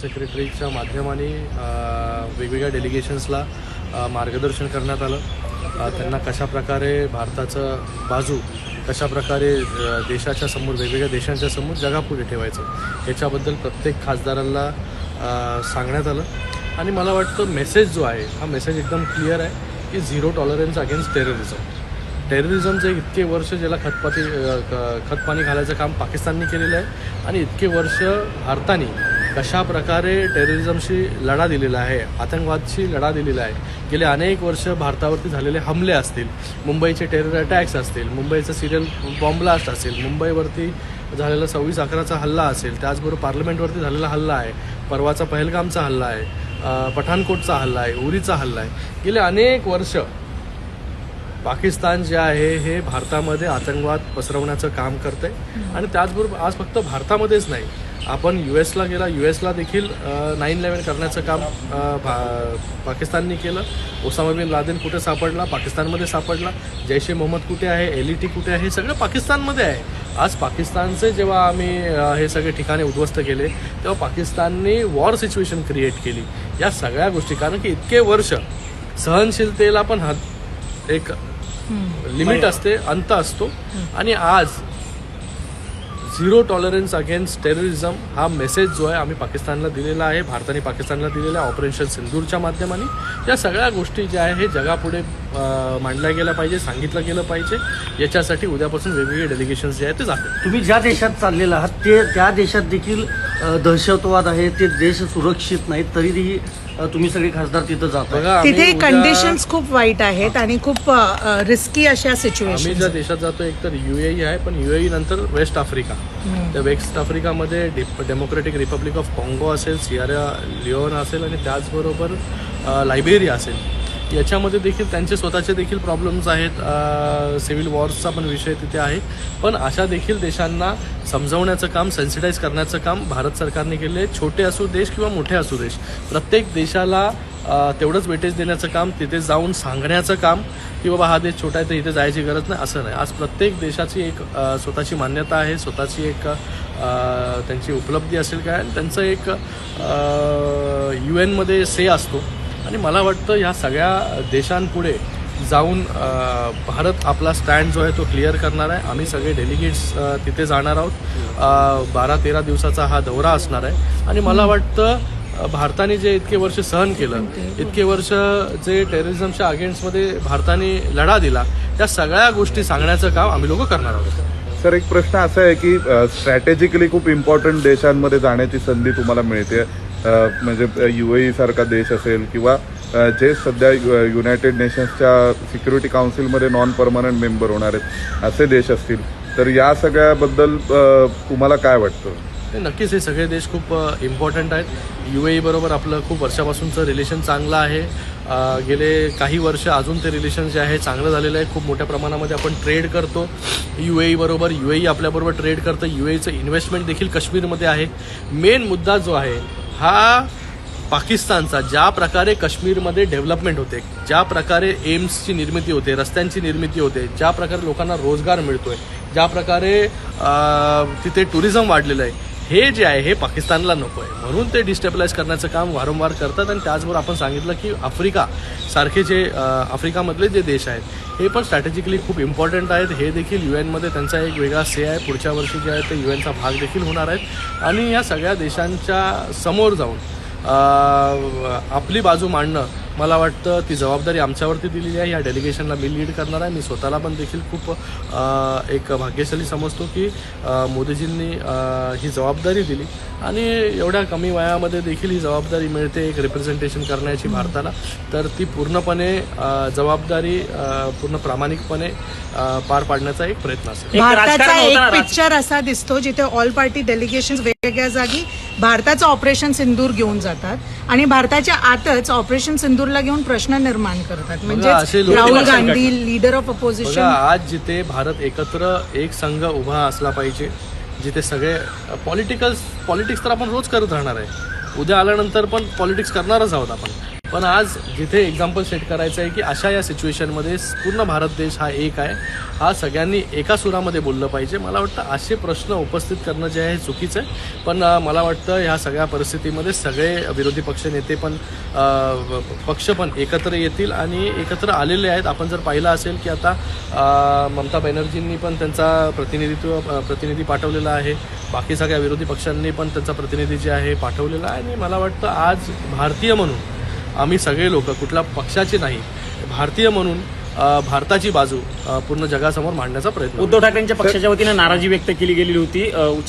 सेक्रेटरीच्या माध्यमाने वेगवेगळ्या डेलिगेशन्सला मार्गदर्शन करण्यात आलं. त्यांना कशाप्रकारे भारताचं बाजू कशाप्रकारे देशाच्या समोर वेगवेगळ्या देशांच्या समोर जगापुढे ठेवायचं याच्याबद्दल प्रत्येक खासदारांना सांगण्यात आलं. आणि मला वाटतं मेसेज जो आहे हा मेसेज एकदम क्लिअर आहे की झिरो टॉलरन्स अगेन्स्ट टेररिझम टेररिझमचे इतके वर्ष ज्याला खतपाती खतपाणी घालायचं काम पाकिस्तानने केलेलं आहे आणि इतके वर्ष भारताने कशा प्रकारे टेररिझमशी लढा दिलेला आहे आतंकवादशी लढा दिलेला आहे. गेले अनेक वर्ष भारतावरती झालेले हमले असतील मुंबईचे टेरर अटॅक्स असतील मुंबईचं सिरियल बॉम्ब ब्लास्ट असेल मुंबईवरती झालेला सव्वीस अकराचा हल्ला असेल त्याचबरोबर पार्लमेंटवरती झालेला हल्ला आहे परवाचा पहलगामचा हल्ला आहे पठाणकोटचा हल्ला आहे उरीचा हल्ला आहे. गेले अनेक वर्ष पाकिस्तान जे आहे हे भारतामध्ये आतंकवाद पसरवण्याचं काम करते आणि त्याचबरोबर आज फक्त भारतामध्येच नाही आपण यू एसला गेला यू एसला देखील नाईन इलेवन करण्याचं काम भा पाकिस्तानने केलं. ओसामा बिन लादेन कुठे सापडला? पाकिस्तानमध्ये सापडला. जैश ए मोहम्मद कुठे आहे? एल ई टी कुठे आहे? हे सगळं पाकिस्तानमध्ये आहे. आज पाकिस्तानचे जेव्हा आम्ही हे सगळे ठिकाणे उद्ध्वस्त केले तेव्हा पाकिस्तानने वॉर सिच्युएशन क्रिएट केली. या सगळ्या गोष्टी कारण की इतके वर्ष सहनशीलतेला पण हद एक लिमिट असते अंत असतो. आणि आज झिरो टॉलरन्स अगेन्स्ट टेररिझम हा मेसेज जो आहे आम्ही पाकिस्तानला दिलेला आहे भारताने पाकिस्तानला दिलेला आहे ऑपरेशन सिंदूरच्या माध्यमाने. या सगळ्या गोष्टी ज्या आहे हे जगापुढे मांडल्या गेल्या पाहिजे सांगितलं गेलं पाहिजे. याच्यासाठी उद्यापासून वेगवेगळे डेलिगेशन्स जे आहेत ते जाते तुम्ही ज्या देशात चाललेला आहात ते त्या देशात देखील दहशतवाद आहे ते देश सुरक्षित नाहीत तरीही तुम्ही सगळे खासदार तिथं जात आम्ही तिथे कंडिशन्स खूप वाईट आहेत आणि खूप रिस्की अशा आम्ही सिच्युएशन ज्या देशात जातो एक तर युएई आहे पण युएई नंतर वेस्ट आफ्रिका त्या वेस्ट आफ्रिकामध्ये डेमोक्रेटिक रिपब्लिक ऑफ काँगो असेल सियारा लिओन असेल आणि त्याचबरोबर लायबेरिया असेल. याच्यामध्ये देखील त्यांचे स्वतःचे देखील प्रॉब्लेम्स आहेत. सिव्हिल वॉर्सचा पण विषय तिथे आहे. पण अशा देखील देशांना समजवण्याचं काम सेन्सिटाईज करण्याचं काम भारत सरकारने केले आहे. छोटे असू देश किंवा मोठे असू देश प्रत्येक देशाला तेवढंच वेटेज देण्याचं काम तिथे जाऊन सांगण्याचं काम की बाबा हा देश छोटा आहे तर इथे जायची गरज नाही असं नाही. आज प्रत्येक देशाची एक स्वतःची मान्यता आहे स्वतःची एक त्यांची उपलब्धी असेल काय आणि त्यांचं एक यू एनमध्ये से असतो. आणि मला वाटतं ह्या सगळ्या देशांपुढे जाऊन भारत आपला स्टँड जो आहे तो क्लिअर करणार आहे. आम्ही सगळे डेलिगेट्स तिथे जाणार आहोत. बारा तेरा दिवसाचा हा दौरा असणार आहे. आणि मला वाटतं भारताने जे इतके वर्ष सहन केलं इतके वर्ष जे टेररिझमच्या अगेन्स्टमध्ये भारताने लढा दिला त्या सगळ्या गोष्टी सांगण्याचं काम आम्ही लोक करणार आहोत. सर एक प्रश्न असा आहे की स्ट्रॅटेजिकली खूप इम्पॉर्टंट देशांमध्ये जाण्याची संधी तुम्हाला मिळते. म्हणजे म्हणजे ए सारखा देश असेल किंवा जे सध्या यु- युनायटेड नेशन्सच्या सिक्युरिटी काउन्सिलमध्ये नॉन परमनंट मेंबर होणार आहेत असे देश असतील. तर या सगळ्याबद्दल तुम्हाला काय वाटतं? नक्कीच हे सगळे देश खूप इम्पॉर्टंट आहेत. यू बरोबर आपलं खूप वर्षापासूनचं रिलेशन चांगलं आहे. गेले काही वर्ष अजून ते रिलेशन जे आहे चांगलं झालेलं आहे. खूप मोठ्या प्रमाणामध्ये आपण ट्रेड करतो. यू ए बरोबर यू ए आपल्याबरोबर ट्रेड करतं. यू एचं इन्व्हेस्टमेंट देखील काश्मीरमध्ये आहे. मेन मुद्दा जो आहे हा पाकिस्तानचा ज्या प्रकारे काश्मीरमध्ये डेव्हलपमेंट होते ज्या प्रकारे एम्सची निर्मिती होते रस्त्यांची निर्मिती होते ज्या प्रकारे लोकांना रोजगार मिळतोय ज्या प्रकारे तिथे टुरिझम वाढलेलं आहे हे जे आहे हे पाकिस्तानला नको आहे म्हणून ते डिस्टेबलाइज करण्याचं काम वारंवार करतात आणि त्याचबरोबर आपण सांगितलं की आफ्रिका सारखे जे आफ्रिकामधले जे देश आहेत हे पण स्ट्रॅटेजिकली खूप इम्पॉर्टंट आहेत. हे देखील यू एनमध्ये त्यांचा एक वेगळा से आहे. पुढच्या वर्षी जे आहे ते यू एनचा भाग देखील होणार आहेत. आणि या सगळ्या देशांच्या समोर जाऊन आपली बाजू मांडणं मला वाटतं ती जबाबदारी आमच्यावरती दिलेली आहे. या डेलिगेशनला मी लीड करणार आहे. मी स्वतःला पण देखील खूप एक भाग्यशाली समजतो की मोदीजींनी ही जबाबदारी दिली. आणि एवढ्या कमी वयामध्ये देखील ही जबाबदारी मिळते एक रिप्रेझेंटेशन करण्याची भारताला. तर ती पूर्णपणे जबाबदारी पूर्ण प्रामाणिकपणे पार पाडण्याचा एक प्रयत्न असेल. भारताचा एक पिक्चर असा दिसतो जिथे ऑल पार्टी डेलिगेशन वेगवेगळ्या जागी भारताचं ऑपरेशन सिंदूर घेऊन जातात आणि भारताच्या आतच ऑपरेशन सिंदूरला घेऊन प्रश्न निर्माण करतात. म्हणजे Rahul Gandhi leader of opposition आज जिथे भारत एकत्र एक संघ उभा असला पाहिजे जिथे सगळे पॉलिटिकल पॉलिटिक्स तर आपण रोज करत राहणार आहे. उद्या आल्यानंतर पण पॉलिटिक्स करणारच आहोत आपण. पण आज जिथे एक्झाम्पल सेट करायचं आहे की अशा या सिच्युएशनमध्ये पूर्ण भारत देश हा एक आहे. हा सगळ्यांनी एका सुरामध्ये बोललं पाहिजे. मला वाटतं असे प्रश्न उपस्थित करणं जे आहे हे चुकीचं आहे. पण मला वाटतं ह्या सगळ्या परिस्थितीमध्ये सगळे विरोधी पक्ष नेते पण पक्ष पण एकत्र येतील आणि एकत्र आलेले आहेत. आपण जर पाहिलं असेल की आता ममता बॅनर्जींनी पण त्यांचा प्रतिनिधित्व प्रतिनिधी पाठवलेला आहे. बाकी सगळ्या विरोधी पक्षांनी पण त्यांचा प्रतिनिधी जे आहे पाठवलेला आहे. आणि मला वाटतं आज भारतीय म्हणून आम्ही सगळे लोक कुठल्या पक्षाचे नाही भारतीय म्हणून भारताची बाजू पूर्ण जगासमोर मांडण्याचा प्रयत्न उद्धव ठाकरेंच्या पक्षाच्या वतीनं नाराजी व्यक्त केली गेलेली होती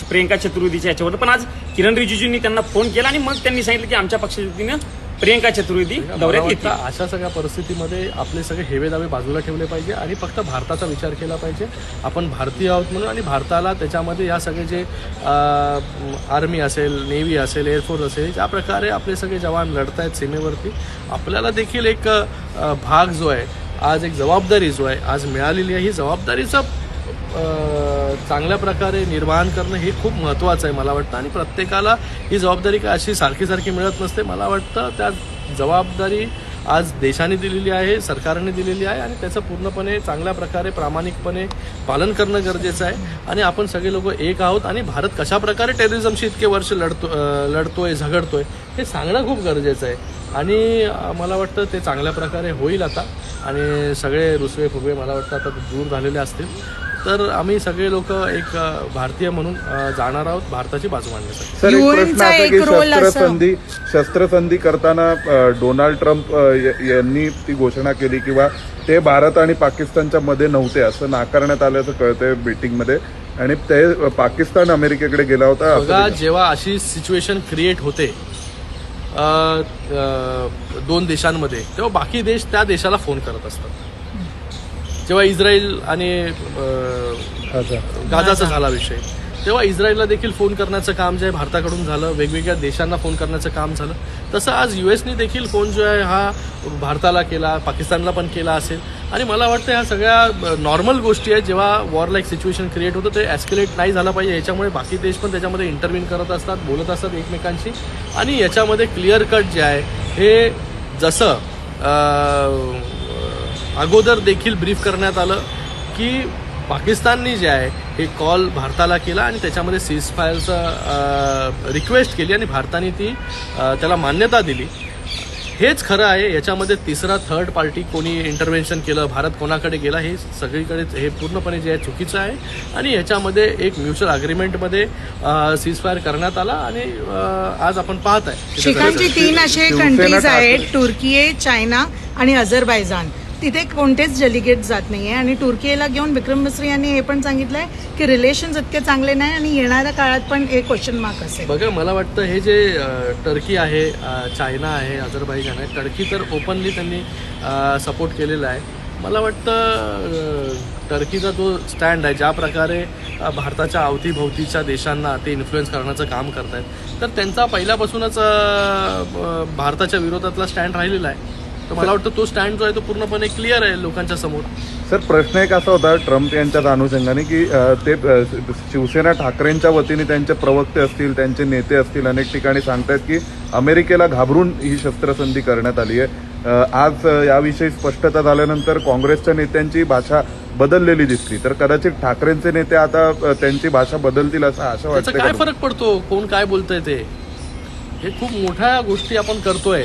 प्रियंका चतुर्वेदीच्या याच्यावर. पण आज किरण रिजिजूंनी त्यांना फोन केला आणि मग त्यांनी सांगितलं की आमच्या पक्षाच्या वतीनं प्रियंका चतुर्वेदी दौऱ्यात येतील. अशा सगळ्या परिस्थितीमध्ये आपले सगळे हेवे दावे बाजूला ठेवले पाहिजे आणि फक्त भारताचा विचार केला पाहिजे. आपण भारतीय आहोत म्हणून आणि भारताला त्याच्यामध्ये या सगळे जे आर्मी असेल नेव्ही असेल एअरफोर्स असेल ज्या प्रकारे आपले सगळे जवान लढत आहेत सीमेवरती आपल्याला देखील एक भाग जो आहे आज एक जबाबदारी जो आहे आज मिळालेली आहे. ही जबाबदारीचा चांगल्या प्रकारे निर्वहन करणं हे खूप महत्त्वाचं आहे मला वाटतं. आणि प्रत्येकाला ही जबाबदारी काय अशी सारखी सारखी मिळत नसते. मला वाटतं त्या जबाबदारी आज देशाने दिलेली आहे सरकारने दिलेली आहे आणि त्याचं पूर्णपणे चांगल्या प्रकारे प्रामाणिकपणे पालन करणं गरजेचं आहे. आणि आपण सगळे लोक एक आहोत आणि भारत कशा प्रकारे टेररिझमशी इतके वर्ष लढतो लढतोय झगडतोय हे सांगणं खूप गरजेचं आहे. आणि मला वाटतं ते चांगल्या प्रकारे होईल आता. आणि सगळे रुसवे फुगवे मला वाटतं आता दूर झालेले असतील. तर आम्ही सगळे लोक एक भारतीय म्हणून जाणार आहोत भारताची बाजू मांडण्यासाठी. शस्त्रसंधी शस्त्रसंधी करताना डोनाल्ड ट्रम्प यांनी ती घोषणा केली किंवा ते भारत आणि पाकिस्तानच्या मध्ये नव्हते असं नाकारण्यात आल्याचं कळतंय मीटिंगमध्ये. आणि ते पाकिस्तान अमेरिकेकडे गेला होता. बघा जेव्हा अशी सिच्युएशन क्रिएट होते दोन देशांमध्ये तेव्हा बाकी देश त्या देशाला फोन करत असतात. जेव्हा इस्रायल आणि. गाजाचा झाला विषय. तेव्हा इस्रायलला देखील फोन करण्याचं काम जे आहे भारताकडून झालं वेगवेगळ्या देशांना फोन करण्याचं काम झालं. तसं आज युएसने देखील फोन जो आहे हा भारताला केला पाकिस्तानला पण केला असेल. आणि मला वाटतं ह्या सगळ्या नॉर्मल गोष्टी आहेत. जेव्हा वॉर लाईक सिच्युएशन क्रिएट होतं ते ॲस्क्युलेट नाही झालं पाहिजे. याच्यामुळे बाकी देश पण त्याच्यामध्ये इंटरव्ह्यू करत असतात बोलत असतात एकमेकांशी. आणि याच्यामध्ये क्लिअर कट जे आहे हे जसं अगोदर देखील ब्रीफ करण्यात आलं की पाकिस्ताननी जे आहे हे कॉल भारताला केला आणि त्याच्यामध्ये सीज फायरचं रिक्वेस्ट केली आणि भारताने ती त्याला मान्यता दिली. हेच खरं आहे याच्यामध्ये तिसरा थर्ड पार्टी कोणी इंटरव्हेन्शन केलं भारत कोणाकडे गेला हे सगळीकडे हे पूर्णपणे जे आहे चुकीचं आहे. आणि याच्यामध्ये एक म्युच्युअल अग्रीमेंटमध्ये सीज फायर करण्यात आला आणि आज आपण पाहत आहे. तीन असे कंट्रीज आहेत तुर्की चायना आणि अझरबैजान तिथे कोणतेच डेलिगेट जात नाही आहे आणि तुर्कीला घेऊन विक्रम मिस्री यांनी हे पण सांगितलं आहे की रिलेशन इतके चांगले नाही आणि येणाऱ्या काळात पण एक क्वेश्चन मार्क असेल. बघा मला वाटतं हे जे टर्की आहे चायना आहे अझरबैजान आहे टर्की तर ओपनली त्यांनी सपोर्ट केलेला आहे. मला वाटतं टर्कीचा जो स्टँड आहे ज्या प्रकारे भारताच्या अवतीभोवतीच्या देशांना ते इन्फ्लुएन्स करण्याचं काम करत आहेत तर त्यांचा पहिल्यापासूनच भारताच्या विरोधातला स्टँड राहिलेला आहे. तर मला वाटतं तो स्टँड जो आहे तो पूर्णपणे क्लिअर आहे लोकांच्या समोर. सर प्रश्न एक असा होता ट्रम्प यांच्याच अनुषंगाने की ते शिवसेना ठाकरेंच्या वतीने त्यांचे प्रवक्ते असतील त्यांचे नेते असतील अनेक ठिकाणी सांगतायत की अमेरिकेला घाबरून ही शस्त्रसंधी करण्यात आली आहे. आज याविषयी स्पष्टता झाल्यानंतर काँग्रेसच्या नेत्यांची भाषा बदललेली दिसली. तर कदाचित ठाकरेंचे नेते आता त्यांची भाषा बदलतील असं आशा वाटते काय फरक पडतो? कोण काय बोलतंय ते? हे खूप मोठ्या गोष्टी आपण करतोय.